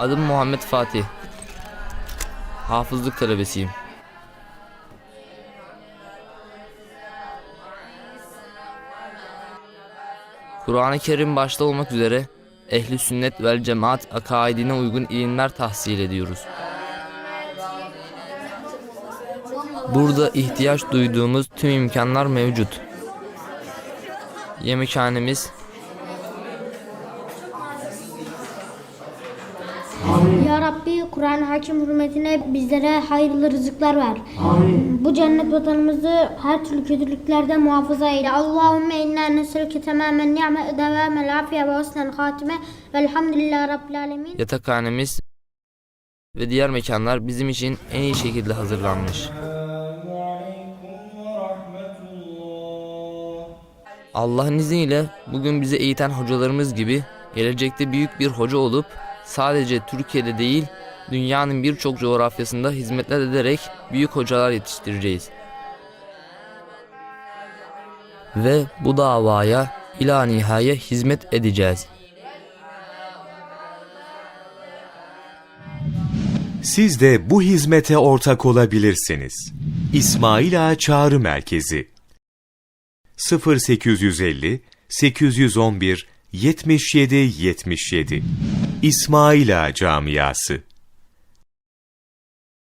أضم محمد فاتح. Hafızlık talebesiyim. Kur'an-ı Kerim başta olmak üzere ehli sünnet vel cemaat akaidine uygun ilimler tahsil ediyoruz. Burada ihtiyaç duyduğumuz tüm imkanlar mevcut. Yemekhanemiz, Ya Rabbi Kur'an hakim hürmetine bizlere hayırlı rızıklar ver. Bu cennet vatanımızı her türlü kötülüklerden muhafaza eyle. Allahümme inna neselke tamamen ni'me devamel afiye ve husnel hatime velhamdülillahi rabbil alemin. yatakhanemiz ve diğer mekanlar bizim için en iyi şekilde hazırlanmış. Allah'ın izniyle bugün bize eğiten hocalarımız gibi gelecekte büyük bir hoca olup sadece Türkiye'de değil dünyanın birçok coğrafyasında hizmetler ederek büyük hocalar yetiştireceğiz. Ve bu davaya ila nihaya hizmet edeceğiz. Siz de bu hizmete ortak olabilirsiniz. İsmail Ağa Çağrı Merkezi 0850 811 77 77 İsmail Ağa Camiası